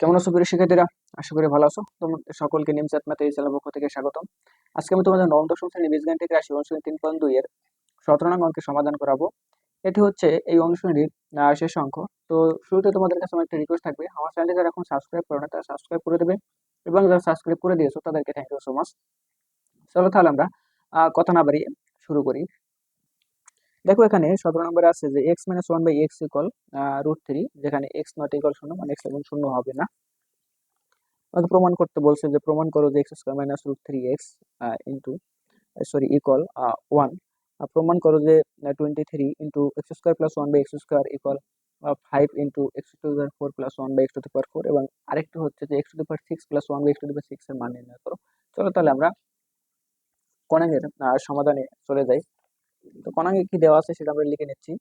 কেমন আছো প্রিয় শিক্ষার্থীরা? আশা করি ভালো আছো। তোমাদের সকলকে নিমসাত ম্যাথ এই চ্যানেল পক্ষ থেকে স্বাগতম। আজকে আমি তোমাদের নবম, দশম শ্রেণি বীজগান থেকে রাশি অনুশীলনী তিন পয়েন্ট দুই এর সতেরো নং অঙ্কের সমাধান করাবো। এটি হচ্ছে এই অনুশীলনীর শেষ অঙ্ক। তো শুরুতে তোমাদের কাছে আমার একটা রিকোয়েস্ট থাকবে। আমার চ্যানেলটি যারা এখন সাবস্ক্রাইব করো না, তারা সাবস্ক্রাইব করে দেবে এবং যারা সাবস্ক্রাইব করে দিয়েছ, তাদেরকে থ্যাংক ইউ সো মাচ চলো তাহলে আমরা কথা না বাড়িয়ে শুরু করি। দেখো এখানে সতেরো নম্বরে আছে যে x minus one by x equal root three যেখানে এক্স নট ইকল শূন্য মানে এক্স এবং শূন্য হবে না। আমাকে প্রমাণ করতে বলছে যে, প্রমাণ করো যে x square minus root three x into sorry equal one প্রমাণ করো যে twenty three into x square plus one by x square equal five into x to power four plus one by x to power four এবং আরেকটি হচ্ছে যে x to power six plus one by x to power six এর মান নির্ণয় করো চলো তাহলে আমরা কণাঙ্গের সমাধানে চলে যাই। তো কণাঙ্গে কি দেওয়া আছে সেটা আমরা লিখে নিচ্ছি।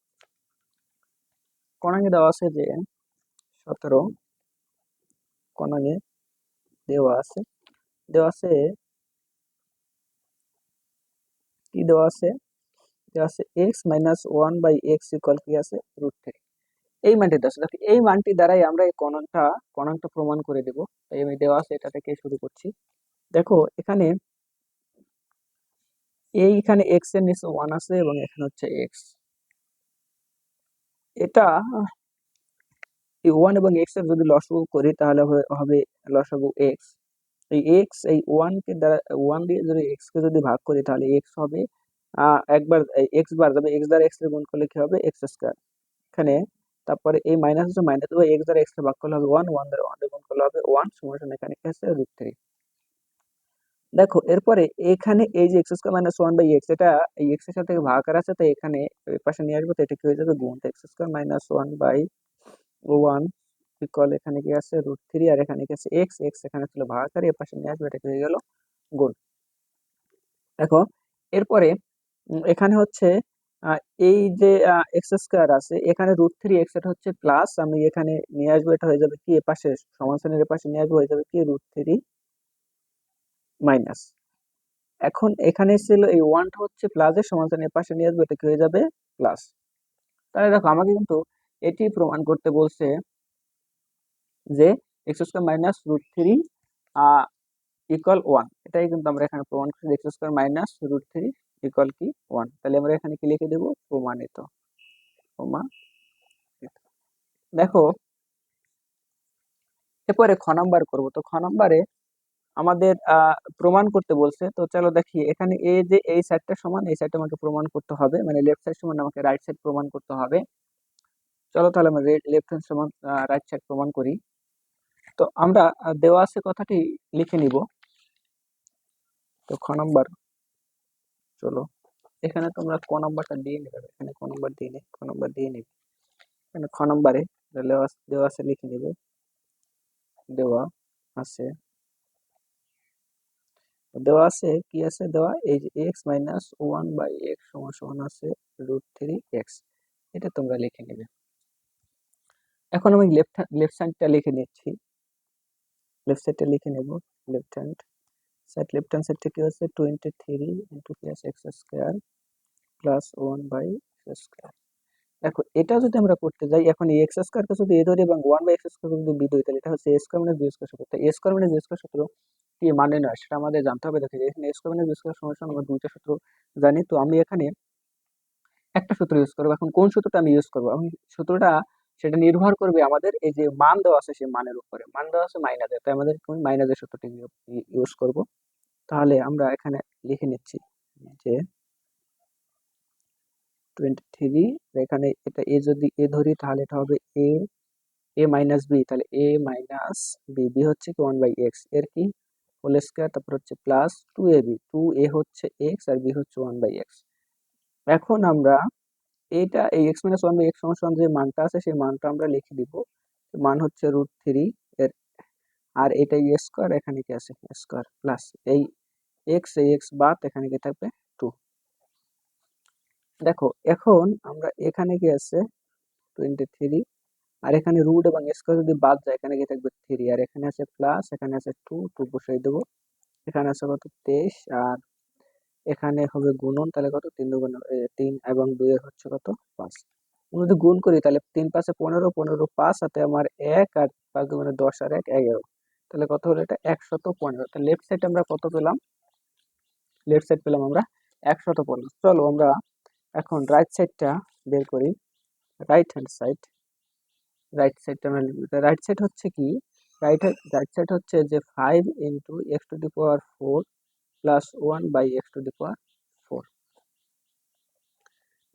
কণাঙ্গে দেওয়া আছে যে সতেরো কণাঙ্গে দেওয়া আছে। দেওয়া আছে কি দেওয়া আছে? দেওয়া আছে x minus one by x equal কি আছে? রুট থ্রি এই মানটি দেওয়া আছে। এই মানটি দ্বারাই আমরা এই কণাংটা কণাংটা প্রমাণ করে দেব। তাই আমি দেওয়া আছে এটা থেকে শুরু করছি। দেখো, এখানে এইখানে এক্সের নিচে ওয়ান আছে এবং এখানে হচ্ছে এক্স এটা, এই ওয়ান এবং এক্সের যদি লসাগু করি তাহলে হবে- লসাগু এক্স এই এক্স এই ওয়ান কে দ্বারা ওয়ান দিয়ে যদি এক্স কে যদি ভাগ করি তাহলে এক্স হবে একবার এক্স বার যাবে এক্স দ্বারা এক্স গুণ করলে কি হবে? এক্স স্কোয়ার এখানে, তারপরে এই মাইনাস হচ্ছে মাইনাস এক্স দ্বারা এক্স ভাগ করলে হবে ওয়ান ওয়ান দ্বারা ওয়ান গুণ করলে হবে ওয়ান সমান এখানে কি আছে রুট থ্রি দেখো, এরপরে এখানে এই যে x square minus one by x এটা এই এক্সের সাথে ভাগাকার আছে তাই এখানে পাশে নিয়ে আসব, তো এটা কি হয়ে যাবে? গুণ। X square minus one by one equal এখানে কি আছে? রুট থ্রি আর এখানে কি আছে? এক্স এক্স এখানে ছিল ভাগাকার এর পাশে নিয়ে আসবে, এটা কি হয়ে গেল? গুণ। দেখো, এরপরে এখানে হচ্ছে এই যে এক্স স্কোয়ার আছে, এখানে রুট থ্রি এক্স এটা হচ্ছে প্লাস আমি এখানে নিয়ে আসব, এটা হয়ে যাবে কি? এ পাশে সমান শ্রেণির এ পাশে নিয়ে আসব, হয়ে যাবে কি? Root three minus. এখন এখানে ছিল এই ওয়ানটা হচ্ছে প্লাসের শ্রেণির পাশে নিয়ে আসবে, এটা কি হয়ে যাবে? প্লাস তাহলে দেখো, আমাকে কিন্তু এটি প্রমাণ করতে বলছে যে x square minus root three equal one এটাই কিন্তু আমরা এখানে প্রমাণ করছি x square minus root three equal কি? ওয়ান তাহলে আমরা এখানে কি লিখে দেবো? প্রমাণিত। প্রমাণিত। দেখো, এরপরে খ নাম্বার করব। তো খ নাম্বারে আমাদের প্রমাণ করতে বলছে। তো চলো দেখি, এখানে এ যে এই সাইডটা সমান, এই সাইডটা আমাকে প্রমাণ করতে হবে। মানে লেফট সাইড সমান, আমাকে রাইট সাইড প্রমাণ করতে হবে। চলো তাহলে আমরা লেফট হ্যান্ড সমান রাইট সাইড প্রমাণ করি। তো আমরা দেওয়া আছে কথাটি লিখে নিব। তো খ নাম্বার। চলো, এখানে তোমরা ক নাম্বারটা দিয়ে নেবে। এখানে ক নাম্বার দিয়ে নে, ক নাম্বার দিয়ে নেবে। এখানে খ নাম্বারে দেওয়া আছে, লিখে নেবে। দেওয়া আছে। দেওয়া আছে, কি আছে দেওয়া? এই যে x minus one by x সমান সমান আছে রুট থ্রি এক্স এটা তোমরা লিখে নেবে। এখন আমি লেফট লেফট সাইডটা লিখে নিচ্ছি। লেফট সাইডটা লিখে নেব। Left hand side left hand সাইডটা কি আছে twenty three into plus x square plus one by x square দেখো, এটা যদি আমরা করতে যাই, এখন এই এক্স স্কোয়ারকে যদি এ ধরি এবং ওয়ান বাই এক্স স্কোয়ার যদি বি তাহলে এটা হচ্ছে A square minus B square সূত্র A square minus B square সূত্র কি মানে নয়, সেটা আমাদের জানতে হবে। দেখো এখানে A square minus B square সমস্যা আমরা দুইটা সূত্র জানি। তো আমি এখানে একটা সূত্র ইউজ করব। এখন কোন সূত্রটা আমি ইউজ করব? আমি সূত্রটা সেটা নির্ভর করবে আমাদের এই যে মান দেওয়া আছে সেই মানের উপরে। মান দেওয়া আছে মাইনাসের তাই আমাদের মাইনাসের সূত্রটি ইউজ করব। তাহলে আমরা এখানে লিখে নিচ্ছি যে টোয়েন্টি থ্রি এখানে এটা এ যদি এ ধরি, তাহলে এটা হবে এ এ মাইনাস বি তাহলে এ মাইনাস বি বি হচ্ছে কি ওয়ান বাই এক্সের কি? হোল স্কোয়ার তারপর হচ্ছে plus two A B two A হচ্ছে এক্স আর বি হচ্ছে ওয়ান বাই এক্স এখন আমরা এটা এই x minus one by x সমান যে মানটা আছে, সেই মানটা আমরা লিখে দিব। মান হচ্ছে রুট থ্রি এর, আর এটা এ স্কোয়ার এখানে কি আছে? স্কোয়ার প্লাস এই এক্স এই এক্স বাদ, এখানে কি থাকবে? টু দেখো, এখন আমরা এখানে কি আছে? টোয়েন্টি থ্রি আর এখানে রুট এবং স্কোয়ার যদি বাদ যায় এখানে গিয়ে থাকবে থ্রি আর এখানে আছে প্লাস এখানে আছে টু টু বসাই দেবো। এখানে আছে কত? তেইশ আর এখানে হবে গুণন তাহলে কত? তিন এ, তিন এবং দুইয়ের হচ্ছে কত? পাঁচ। যদি গুণ করি তাহলে তিন পাঁচে পনেরো পনেরো পাঁচ সাথে আমার এক আর পাঁচ দু মানে দশ আর এক এগারো। তাহলে কত হলো এটা? একশত পনেরো। তাহলে লেফট সাইড আমরা কত পেলাম? লেফট সাইড পেলাম আমরা একশত পনেরো। চলো আমরা এখন রাইট সাইডটা বের করি। রাইট হ্যান্ড সাইড রাইট সাইডটা আমরা লিখব রাইট সাইড হচ্ছে কি? রাইট রাইট সাইড হচ্ছে যে five into x to the power four plus one by x to the power four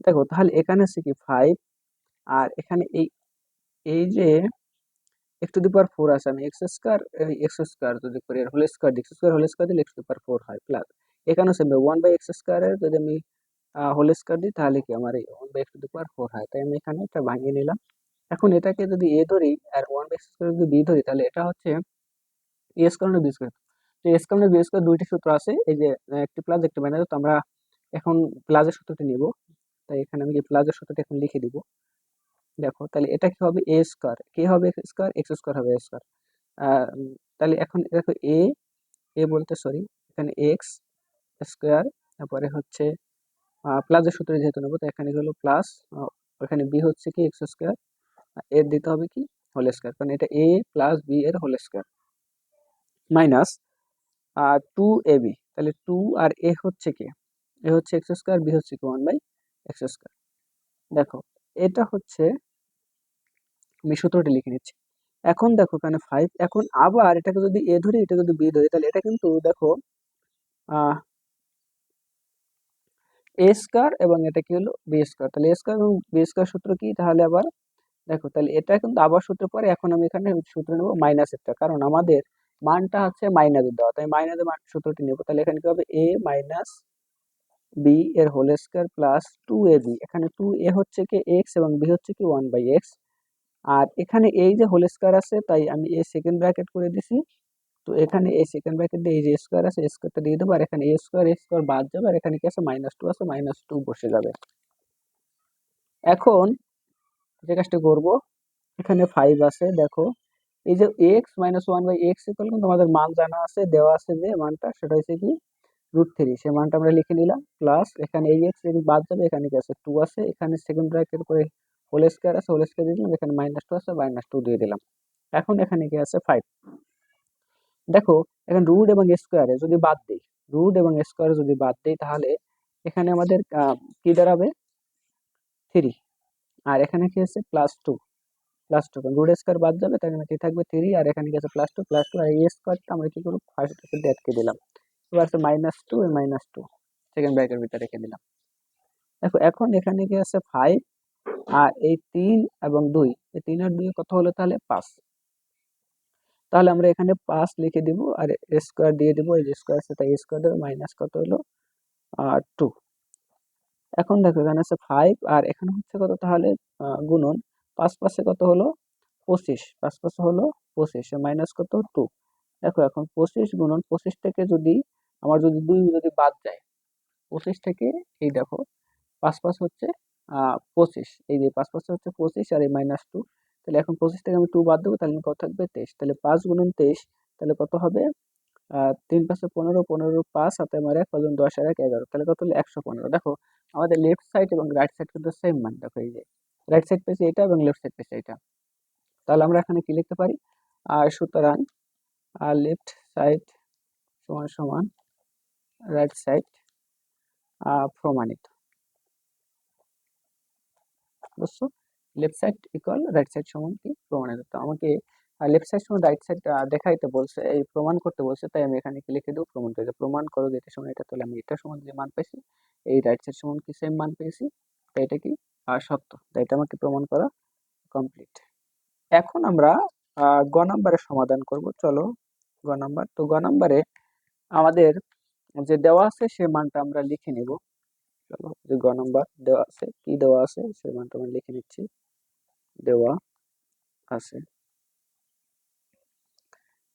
দেখো, তাহলে এখানে হচ্ছে কি ফাইভ আর এখানে এই এই যে x to the power four আছে, আমি এক্স স্কোয়ার এক্স স্কোয়ার যদি করি আর whole square x square whole square দিলে x to the power four হয় প্লাস এখানে হচ্ছে ওয়ান বাই এক্স স্কোয়ারের যদি আমি হোল স্কোয়ার দিই, তাহলে কি আমার এই one by x to the power four হয়? তাই আমি এখানে এটা ভাঙিয়ে নিলাম। এখন এটাকে যদি এ ধরি আর ওয়ান বাই স্কোয়ার যদি বি ধরি, তাহলে এটা হচ্ছে এ স্কোয়ার বি স্কোয়ার তো এ স্কোয়ার বি স্কোয়ার দুইটি সূত্র আছে, এই যে একটি প্লাস একটি মাইনাস তো আমরা এখন প্লাসের সূত্রটি নিব। তাই এখানে আমি প্লাসের সূত্রটি এখন লিখে দিব। দেখো, তাহলে এটা কি হবে? এ স্কোয়ার কে হবে স্কোয়ার এক্স স্কোয়ার হবে স্কোয়ার তাহলে এখন দেখো এ এ বলতে সরি এখানে এক্স স্কোয়ার তারপরে হচ্ছে প্লাসের সূত্রে যেহেতু নেব, তো এখানে হলো প্লাস ওখানে বি হচ্ছে কি? এক্স স্কোয়ার এর দিতে হবে কি? Whole square. কারণ এটা এ প্লাস বি এর whole square. Minus two A B তাহলে টু আর এ হচ্ছে কি? এ হচ্ছে এক্স স্কোয়ার বি হচ্ছে কি? One by x square. দেখো, এটা হচ্ছে আমি সূত্রটি লিখে নিচ্ছি। এখন দেখো, এখানে ফাইভ এখন আবার এটাকে যদি এ ধরি, এটা যদি বি ধরি, তাহলে এটা কিন্তু দেখো এ স্কোয়ার এবং এটা কি হলো? B square. তাহলে এ স্কোয়ার এবং বি স্কোয়ার সূত্র কি? তাহলে আবার দেখো, তাহলে এটা কিন্তু আবার সূত্র পরে এখন আমি এখানে সূত্র নেব মাইনাস একটা। কারণ আমাদের মানটা হচ্ছে মাইনাসের দেওয়া। তাই মাইনাসের মান সূত্রটি নেব। তাহলে এখানে কি হবে? এ মাইনাস বি এর whole square plus two A B এখানে টু এ হচ্ছে কি এক্স এবং বি হচ্ছে কি ওয়ান বাই এক্স আর এখানে এই যে হোল স্কোয়ার আছে, তাই আমি এ সেকেন্ড ব্র্যাকেট করে দিছি। তো এখানে এই সেকেন্ড ব্র্যাকেট দিয়ে এই যে স্কোয়ার আছে স্কোয়ারটা দিয়ে দেবো। আর এখানে এ স্কোয়ার এ স্কোয়ার বাদ যাবে। আর এখানে কি আছে? মাইনাস টু আছে মাইনাস টু বসে যাবে। এখন যে কাজটা করব, এখানে ফাইভ আছে, দেখো। এই যে x minus one by x equal কিন্তু আমাদের মান জানা আছে, দেওয়া আছে যে মানটা, সেটা হচ্ছে কি? রুট থ্রি সেই মানটা আমরা লিখে নিলাম প্লাস এখানে এই এক্স বাদ যাবে, এখানে কি আছে? টু আছে, এখানে সেকেন্ড ব্র্যাকেট করে হোল স্কোয়ার আছে হোল স্কোয়ার দিয়ে দিলাম, এখানে মাইনাস টু আছে মাইনাস টু দিয়ে দিলাম। এখন এখানে কি আছে? ফাইভ দেখো, এখানে রুট এবং স্কোয়ারে যদি বাদ দিই রুট এবং স্কোয়ারে যদি বাদ দিই, তাহলে এখানে আমাদের কি দাঁড়াবে? থ্রি আর এখানে কি আছে? Plus two plus two root square বাদ যাবে, তার এখানে কি থাকবে থ্রি আর এখানে কি আছে? প্লাস টু প্লাস টু আর এই স্কোয়ারটা আমরা কি করব? ফার্স্ট ব্র্যাকেট আটকে দিলাম। এবার আছে minus two minus two second ব্র্যাকের ভিতরে রেখে দিলাম। দেখো, এখন এখানে কি আছে? ফাইভ আর এই তিন এবং দুই, এই তিন আর দুই কত হলো তাহলে? পাঁচ। তাহলে আমরা এখানে পাঁচ লিখে দিব, আর স্কোয়ার দিয়ে দিব, এই স্কোয়ার আছে, তাই স্কোয়ার দেবো মাইনাস কত হলো? আর টু এখন দেখো এখানে আছে ফাইভ আর এখানে হচ্ছে কত তাহলে? গুণন। পাঁচ পাশে কত হলো? পঁচিশ। পাঁচ পাশে হলো পঁচিশ মাইনাস কত? টু দেখো এখন পঁচিশ গুণন, পঁচিশ থেকে যদি আমার যদি দুই যদি বাদ যায়, পঁচিশ থেকে এই দেখো, পাঁচ পাঁচ হচ্ছে পঁচিশ। এই যে পাঁচ পাঁচ হচ্ছে পঁচিশ আর এই মাইনাস টু তাহলে এখন পঁচিশ থেকে আমি টু বাদ দেবো, তাহলে কত থাকবে? তেইশ। তাহলে পাঁচ গুণন তেইশ, তাহলে কত হবে? তিন পাঁচে পনেরো পনেরো পাঁচ হাতে আমার এক পাঁচজন দশ আর এক এগারো। তাহলে কত হলো? একশো পনেরো। দেখো আমাদের লেফট সাইড এবং রাইট সাইড কিন্তু সেম মান দেখো এই যে রাইট সাইড পেয়েছি এটা এবং লেফট সাইড পেয়েছি এটা তাহলে আমরা এখানে কি লিখতে পারি আর সুতরাং আর লেফট সাইড সমান সমান রাইট সাইড প্রমাণিত বুঝছ left side equal right side সমান কি প্রমাণিত তো আমাকে লেফট সাইড সমান রাইট সাইড দেখাইতে বলছে, এই প্রমাণ করতে বলছে, তাই আমি এখানে লিখে দেবো প্রমাণ করে প্রমাণ করো যে এটা সমান এটা, তাহলে আমি এটা সমান যে মান পেয়েছি এই রাইট সাইড সমান কি সেম মান পেয়েছি তাই এটা কি? সত্য তাই এটা আমাকে প্রমাণ করা কমপ্লিট এখন আমরা গ নাম্বারের সমাধান করব, চলো গ নাম্বার তো গ নাম্বারে আমাদের যে দেওয়া আছে, সে মানটা আমরা লিখে নেব। চলো, যে গ নাম্বার দেওয়া আছে, কি দেওয়া আছে, সে মানটা আমরা লিখে নিচ্ছি। দেওয়া আছে।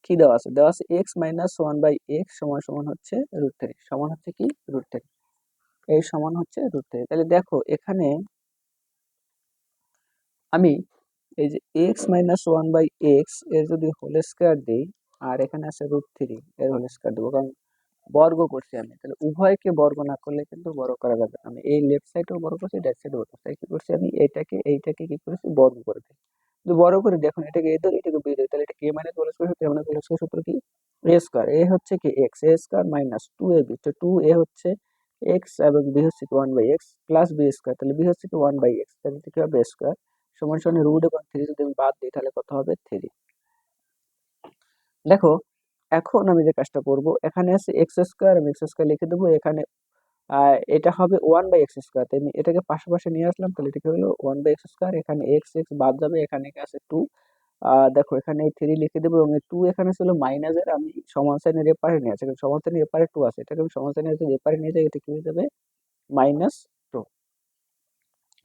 কি দেওয়া আছে? দেওয়া আছে x minus one by x সমান সমান হচ্ছে রুট থ্রি সমান হচ্ছে কি? রুট থ্রি এই সমান হচ্ছে রুট থ্রি তাহলে দেখো, এখানে আমি এই যে এক্স মাইনাস ওয়ান বাই এক্সের যদি হোল স্কোয়ার দিই, আর এখানে আছে রুট থ্রি এর হোল স্কোয়ার দেবো। কারণ বর্গ করছি আমি। তাহলে উভয়কে বর্গ না করলে কিন্তু বড় করা যাবে আমি এই লেফট সাইডেও বড় করছি রাইট সাইডেও বর্গ তাই কি করছি আমি? এইটাকে এইটাকে কি করেছি? বর্গ করে দিই। যদি বড় করে দেখুন, এটাকে এ ধরি, এটাকে বি ধরি, তাহলে এটা কে মাইনাস হোল স্কয়ার সূত্র মানে হোল স্কয়ার সূত্র কি? এ স্কয়ার এ হচ্ছে কি x A square minus two A B তো টু এ হচ্ছে এক্স এবং বি হচ্ছে কি one by x plus B square তাহলে বি হচ্ছে কি ওয়ান বাই এক্স তাহলে কি হবে? স্কয়ার সমান সমান রুট এবং থ্রি যদি আমি বাদ দিই, তাহলে কত হবে? থ্রি দেখো, এখন আমি যে কাজটা করব, এখানে আছে এক্স স্কয়ার আমি এক্স স্কয়ার লিখে দেবো, এখানে আহ, এটা হবে ওয়ান বাই এক্স স্কোয়ার আমি এটাকে পাশাপাশি নিয়ে আসলাম তাহলে এটা কি হলো ওয়ান বাই এক্স স্কোয়ার এখানে এক্স এক্স বাদ যাবে এখানে কি আছে টু দেখো এখানে থ্রি লিখে দেবো এবং টু এখানে ছিল মাইনাসের আমি সমান সাইনের এপারে নিয়ে আসি কারণ সমান সাইনের এপারে টু আছে। এটাকে আমি সমান যদি এপারে নিয়ে যাই এটা কি হয়ে যাবে? Minus two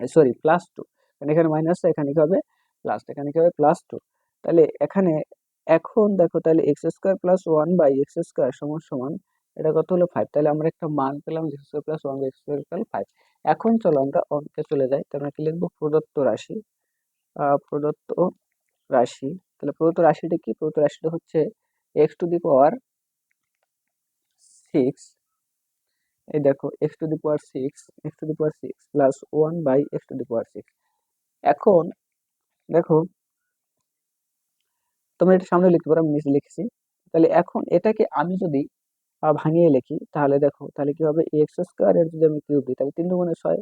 sorry plus two কারণ এখানে মাইনাস এখানে কি হবে? প্লাস এখানে কি হবে? প্লাস টু তাহলে এখানে এখন দেখো তাহলে x square plus one by x square সমান সমান এটা কত হলো ফাইভ তাহলে আমরা একটা মান পেলাম x square plus one x square equal five এখন চলো আমরা অঙ্কে চলে যাই, তাহলে আমরা কি লিখব? প্রদত্ত রাশি। প্রদত্ত রাশি। তাহলে প্রদত্ত রাশিটা কি? প্রদত্ত রাশিটা হচ্ছে x to the power six এই দেখো x to the power six x to the power six plus one by x to the power six এখন দেখো, তোমরা এটা সামনে লিখতে পারো, আমি নিচে লিখেছি। তাহলে এখন এটাকে আমি যদি ভাঙিয়ে লিখি, তাহলে দেখো, তাহলে কি হবে? এক্স স্কোয়ার এর যদি আমি কিউব দিই, তাহলে তিন দুগুণে ছয়।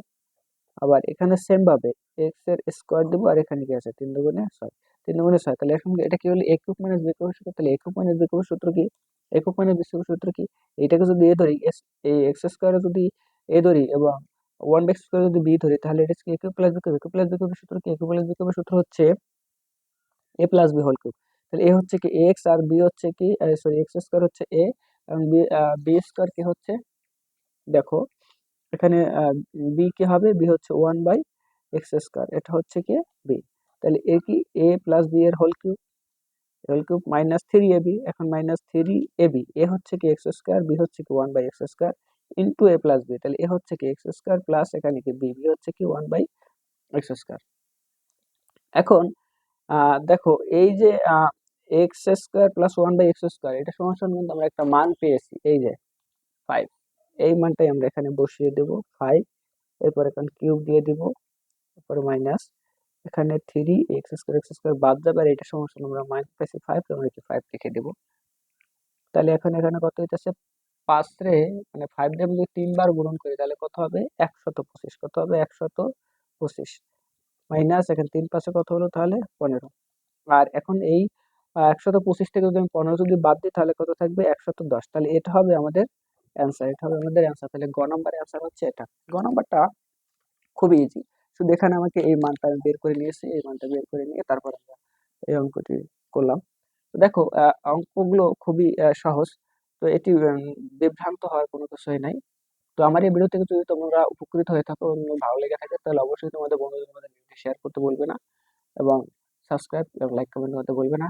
আবার এখানে সেম ভাবে এক্সের স্কোয়ার দেবো আর এখানে কি আছে? তিন দুগুণে ছয়। তিন দুগুণে ছয়, তাহলে এখন এটা কি হলো? এ কিউব মাইনাস বি কিউবের সূত্র, তাহলে এ কিউব মাইনাস বি কিউবের সূত্র কি? এ কিউব মাইনাস বি কিউবের সূত্র কি? এটাকে যদি এ ধরি এই এক্স স্কোয়ারে যদি এ ধরি এবং ওয়ান বাই স্কোয়ার যদি বি ধরি, তাহলে এটা কি a cube plus b cube cube plus b কিউবের সূত্র কি? এ কিউব প্লাস বি কিউবের সূত্র হচ্ছে a plus b whole cube তাহলে এ হচ্ছে কি এক্স আর বি হচ্ছে কি সরি এক্স স্কোয়ার হচ্ছে এ এবং বি স্কোয়ার কি হচ্ছে, দেখো, এখানে বি কি হবে? বি হচ্ছে ওয়ান বাই এক্স স্কোয়ার এটা হচ্ছে কি বি তাহলে এ কি এ প্লাস বি এর whole cube whole cube minus three a b এখন minus three a b a হচ্ছে কি এক্স স্কোয়ার বি হচ্ছে কি one by x square into a plus b তাহলে এ হচ্ছে কি এক্স স্কোয়ার প্লাস এখানে কি বি বি হচ্ছে কি ওয়ান বাই এক্স স্কোয়ার এখন দেখো, এই যে x square plus one by x square, এটা সমান সমান কিন্তু আমরা একটা মান পেয়েছি, এই যে ফাইভ এই মানটাই আমরা এখানে বসিয়ে দেব ফাইভ এরপর এখানে কিউব দিয়ে দিব তারপরে মাইনাস এখানে three x square x square বাদ যাবে, আর এটা সমান সমান আমরা মাইনাস পেয়েছি ফাইভ আমরা কি ফাইভ লিখে দেব। তাহলে এখন এখানে কত হইতেছে? পাঁচ রে মানে ফাইভ দিয়ে যদি তিনবার গুণন করি, তাহলে কত হবে? একশত পঁচিশ, কত হবে? একশত পঁচিশ। মাইনাস এখানে তিন পাশে কত হলো তাহলে? পনেরো। আর এখন এই একশত পঁচিশ থেকে যদি আমি পনেরো যদি বাদ দিই, তাহলে কত থাকবে? একশত দশ। তাহলে এটা হবে আমাদের অ্যান্সার এটা হবে আমাদের অ্যান্সার তাহলে গ নাম্বার অ্যান্সার হচ্ছে এটা। গ নাম্বারটা খুবই ইজি শুধু এখানে আমাকে এই মানটা আমি বের করে নিয়েছি, এই মানটা বের করে নিয়ে তারপর আমরা এই অঙ্কটি করলাম। তো দেখো অঙ্কগুলো খুবই সহজ। তো এটি বিভ্রান্ত হওয়ার কোনো কিছুই নাই। তো আমার এই ভিডিও থেকে যদি তোমরা উপকৃত হয়ে থাকো ভালো লেগে থাকে, তাহলে অবশ্যই তোমাদের বন্ধুদের মধ্যে শেয়ার করতে বলবে না। এবং সাবস্ক্রাইব এবং লাইক কমেন্ট করতে বলবে না।